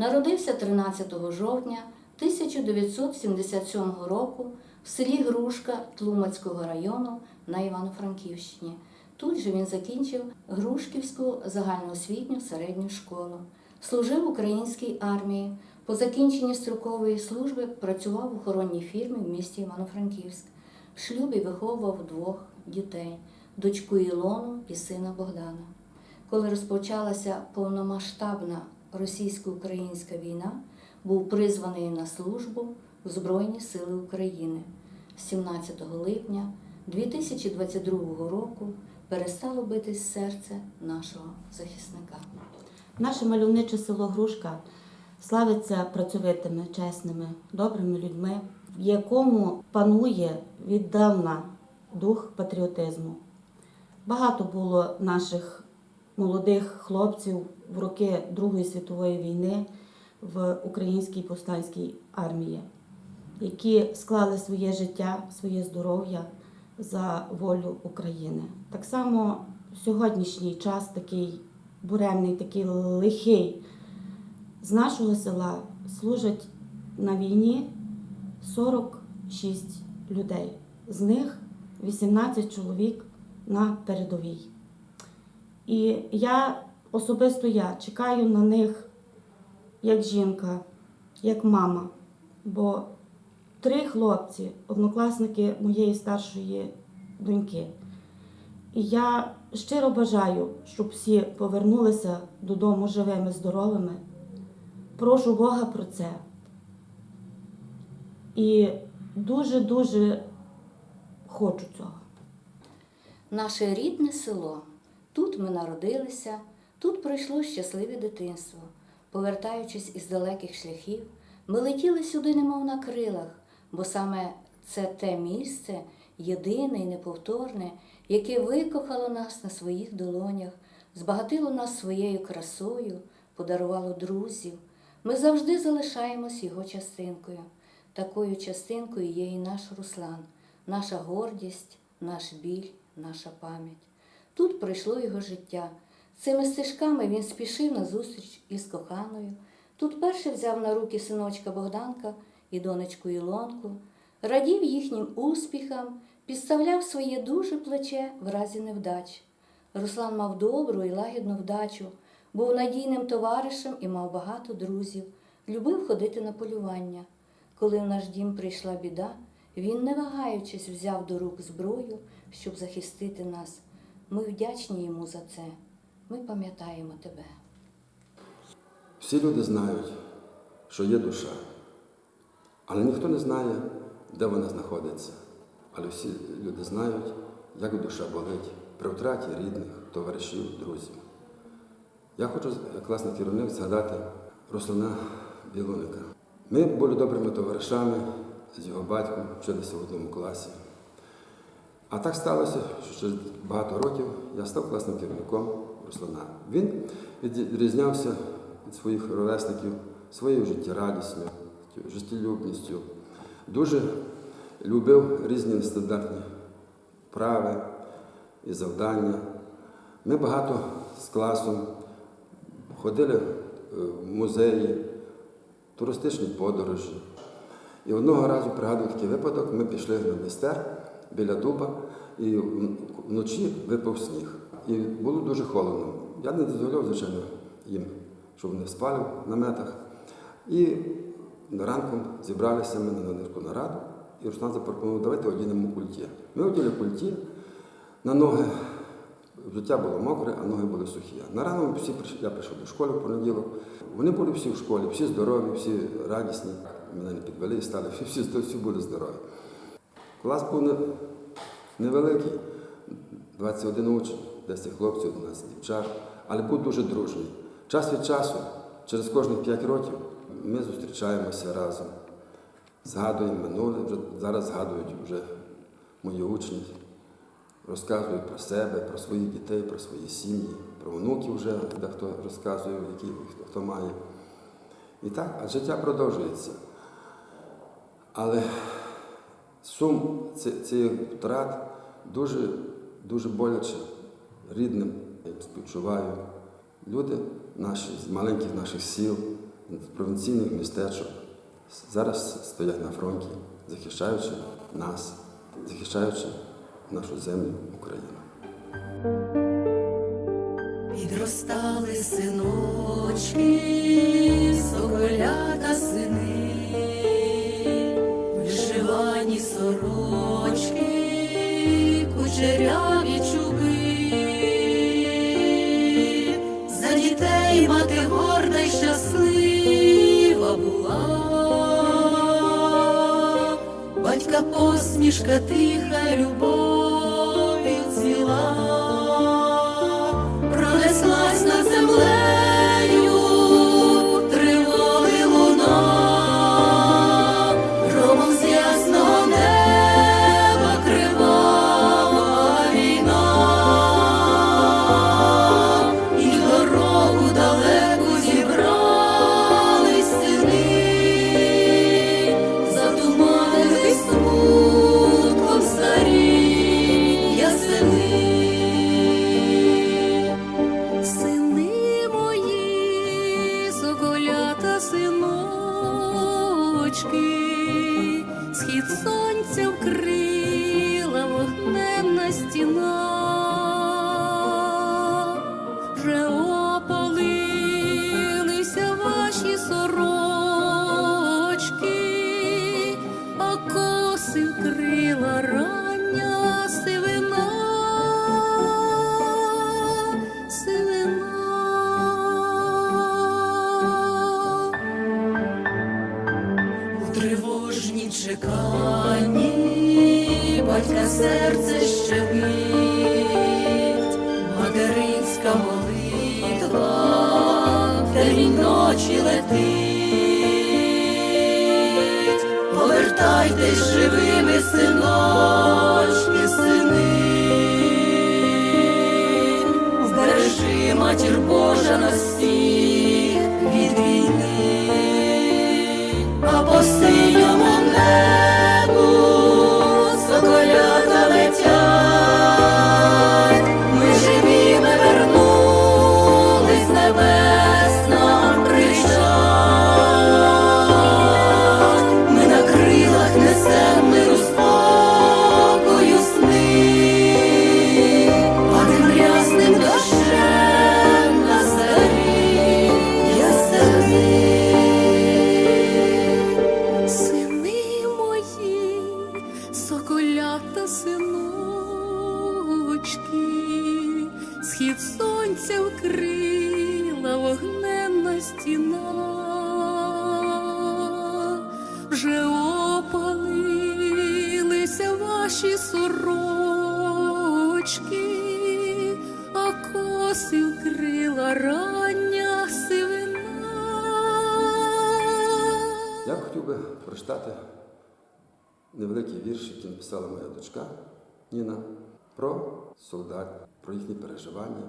Народився 13 жовтня 1977 року в селі Грушка Тлумацького району на Івано-Франківщині. Тут же він закінчив Грушківську загальноосвітню середню школу. Служив в українській армії. По закінченні строкової служби працював в охоронній фірмі в місті Івано-Франківськ. В шлюбі виховував двох дітей дочку Ілону і сина Богдана. Коли розпочалася повномасштабна російсько-українська війна, був призваний на службу в Збройні Сили України. 17 липня 2022 року перестало битись серце нашого захисника. Наше мальовниче село Грушка славиться працьовитими, чесними, добрими людьми, в якому панує віддавна дух патріотизму. Багато було наших молодих хлопців в роки Другої світової війни в українській повстанській армії, які склали своє життя, своє здоров'я за волю України. Так само сьогоднішній час такий буремний, такий лихий. З нашого села служать на війні 46 людей. З них 18 чоловік на передовій. І я особисто я чекаю на них як жінка, як мама. Бо три хлопці, однокласники моєї старшої доньки. І я щиро бажаю, щоб всі повернулися додому живими, здоровими. Прошу Бога про це. І дуже-дуже хочу цього. Наше рідне село. Тут ми народилися, тут пройшло щасливе дитинство. Повертаючись із далеких шляхів, ми летіли сюди, немов на крилах, бо саме це те місце, єдине і неповторне, яке викохало нас на своїх долонях, збагатило нас своєю красою, подарувало друзів. Ми завжди залишаємось його частинкою. Такою частинкою є і наш Руслан, наша гордість, наш біль, наша пам'ять. Тут пройшло його життя. Цими стежками він спішив на зустріч із коханою. Тут перше взяв на руки синочка Богданка і донечку Ілонку, радів їхнім успіхам, підставляв своє дуже плече в разі невдач. Руслан мав добру і лагідну вдачу, був надійним товаришем і мав багато друзів, любив ходити на полювання. Коли в наш дім прийшла біда, він, не вагаючись, взяв до рук зброю, щоб захистити нас. Ми вдячні йому за це. Ми пам'ятаємо тебе. Всі люди знають, що є душа, але ніхто не знає, де вона знаходиться. Але всі люди знають, як душа болить при втраті рідних, товаришів, друзів. Я хочу, як класний керівник, згадати Руслана Білоника. Ми були добрими товаришами з його батьком, вчилися в одному класі. А так сталося, що через багато років я став класним керівником Руслана. Він відрізнявся від своїх ровесників своєю життєрадісню, життєлюбністю. Дуже любив різні нестандартні вправи і завдання. Ми багато з класом ходили е, в музеї, туристичні подорожі. І одного разу пригадую такий випадок, ми пішли на Дністер біля дуба, і вночі випав сніг. І було дуже холодно. Я не дозволяв, звичайно, їм, щоб вони спали в наметах. І ранком зібралися ми на невеличку нараду, і Руслан запропонував, давайте одінемо культі. Ми оділи культі на ноги. Життя було мокре, а ноги були сухі. На рано всі я прийшов до школи в понеділок. Вони були всі в школі, всі здорові, всі радісні. Мене не підвели і стали, всі, всі були здорові. Клас був невеликий, 21 учень, 10 хлопців, 11 дівчат, але був дуже дружний. Час від часу, через кожних 5 років, ми зустрічаємося разом, згадуємо минуле, вже зараз згадують вже мої учні, розказують про себе, про своїх дітей, про свої сім'ї, про онуків вже дехто розказує, які хто має. І так, а життя продовжується. Але сум цих втрат дуже, дуже боляче рідним. Співчуваю. Люди наші, з маленьких наших сіл, з провінційних містечок зараз стоять на фронті, захищаючи нас, захищаючи нашу землю Україну. Підростали синочки, соколята сини, вишивані сорочки, кучеряві батька посмішка тиха любов'ю схід сонця вкрила вогненна стіна, вже чеканні батька серце щемить, материнська молитва день ночі летить, повертайтесь живими синочки, сини, вбережи матір Божа нас всіх від війни. А по вкрила рання сивина. Я б хотів би прочитати невеликий вірш, який написала моя дочка Ніна про солдат, про їхні переживання.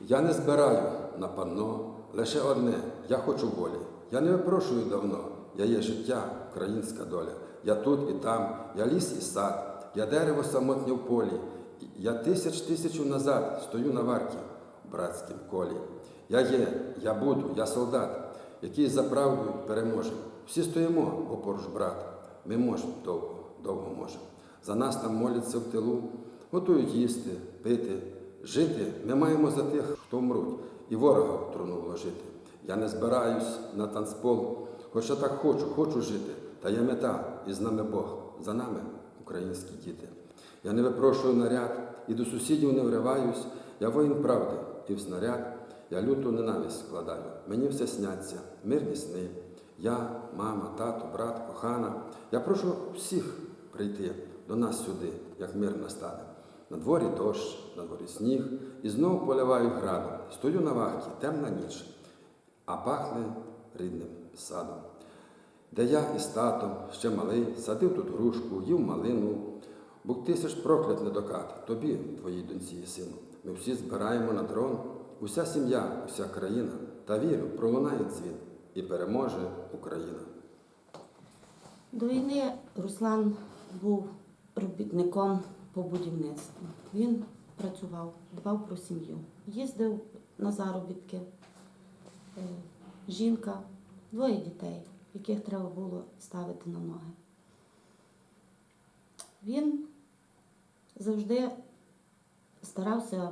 Я не збираю на панно лише одне, я хочу волі. Я не випрошую давно, я є життя, українська доля. Я тут і там, я ліс і сад, я дерево самотнє в полі. Я тисяч тисячу назад стою на варті в братськім колі. Я є, я буду, я солдат, який за правдою переможе. Всі стоїмо, бо поруч брат. Ми можемо довго, довго можемо. За нас там моляться в тилу, готують їсти, пити, жити. Ми маємо за тих, хто вмруть, і ворога в труну вложити. Я не збираюсь на танцпол, хоча так хочу, хочу жити. Та є мета, і з нами Бог, за нами українські діти. Я не випрошую наряд і до сусідів не вриваюсь. Я воїн правди, і в снаряд я люту ненависть складаю. Мені все сняться, мирні сни. Я, мама, тато, брат, кохана. Я прошу всіх прийти до нас сюди, як мир настане. На дворі дощ, на дворі сніг, і знову поливаю градом. Стою на вахті, темна ніч, а пахне рідним садом. Де я із татом, ще малий, садив тут грушку, їв малину. Бог тисяч проклят недокат, тобі, твоїй доньці і сину. Ми всі збираємо на дрон, уся сім'я, уся країна, та вірю, пролунає дзвін, і переможе Україна. До війни Руслан був робітником по будівництву. Він працював, дбав про сім'ю. Їздив на заробітки. Е, Жінка, двоє дітей, яких треба було ставити на ноги. Він завжди старався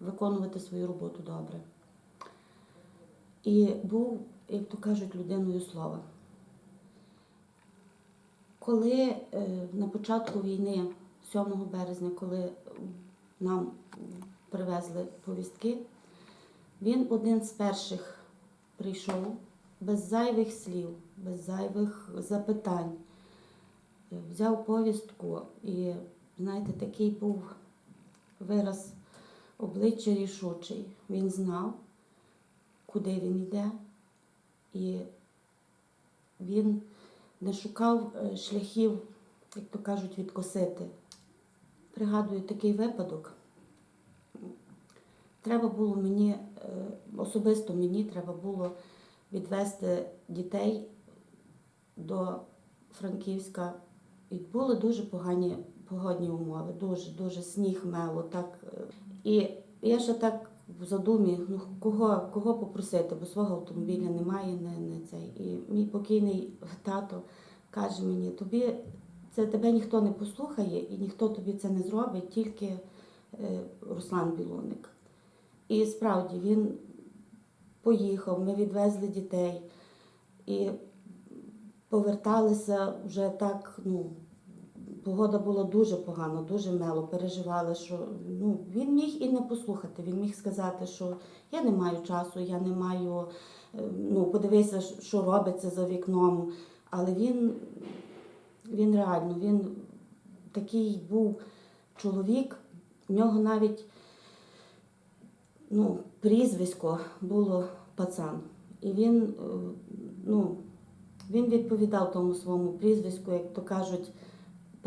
виконувати свою роботу добре. І був, як то кажуть, людиною слова. Коли е, на початку війни, 7 березня, коли нам привезли повістки, він один з перших прийшов без зайвих слів, без зайвих запитань, Е, взяв повістку і, знаєте, такий був вираз обличчя рішучий. Він знав, куди він йде, і він не шукав е, шляхів, як то кажуть, відкосити. Пригадую такий випадок. Треба було мені, е, особисто мені треба було відвести дітей до Франківська. І були дуже погані погодні умови, дуже, дуже сніг мело. Так. е. І я ще так в задумі, ну кого, кого попросити, бо свого автомобіля немає, не, не цей. І мій покійний тато каже мені, тобі це тебе ніхто не послухає і ніхто тобі це не зробить, тільки е, Руслан Білоник. І справді він поїхав, ми відвезли дітей і поверталися вже так, ну, погода була дуже погана, дуже мело, переживали, що ну, він міг і не послухати, він міг сказати, що я не маю часу, я не маю, е, ну, подивися, що робиться за вікном. Але він, він реально, він такий був чоловік, в нього навіть ну, прізвисько було пацан. І він, е, ну, він відповідав тому своєму прізвиську, як то кажуть,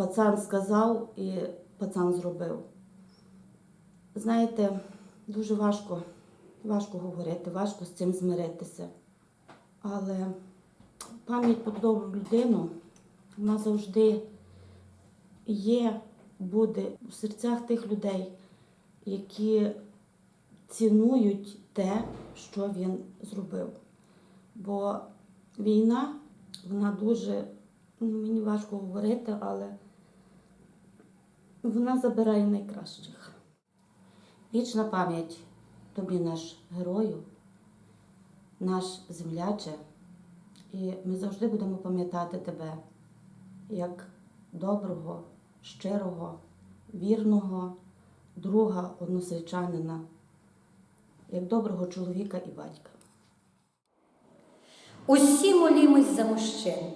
пацан сказав і пацан зробив. Знаєте, дуже важко, важко говорити, важко з цим змиритися. Але пам'ять про добру людину, вона завжди є, буде в серцях тих людей, які цінують те, що він зробив. Бо війна, вона дуже, ну, мені важко говорити, але вона забирає найкращих. Вічна пам'ять тобі наш герою, наш земляче, і ми завжди будемо пам'ятати тебе як доброго, щирого, вірного друга односельчанина, як доброго чоловіка і батька. Усі молімось за мужчин,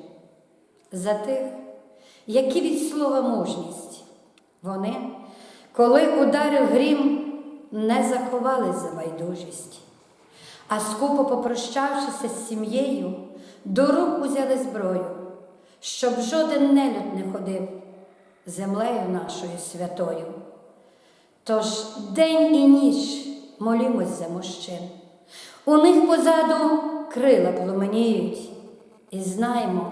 за тих, які від слова мужність. Вони, коли ударив грім, не заховались за байдужість, а скупо попрощавшися з сім'єю, до рук узяли зброю, щоб жоден нелюд не ходив землею нашою святою. Тож день і ніч молімось за мужчин. У них позаду крила пломеніють, і знаємо,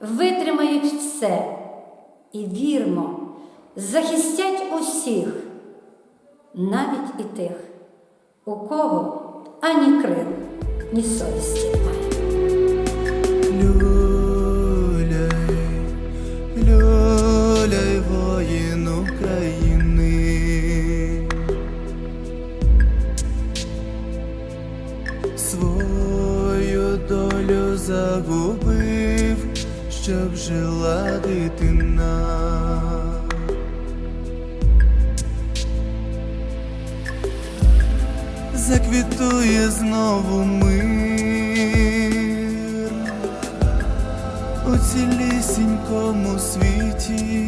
витримають все, і вірмо, захистять усіх, навіть і тих, у кого ані крил, ні совісті немає. Люляй, люляй, воїн України. Свою долю загубив, щоб жила дитина. Заквітує знову мир у цілісінькому світі,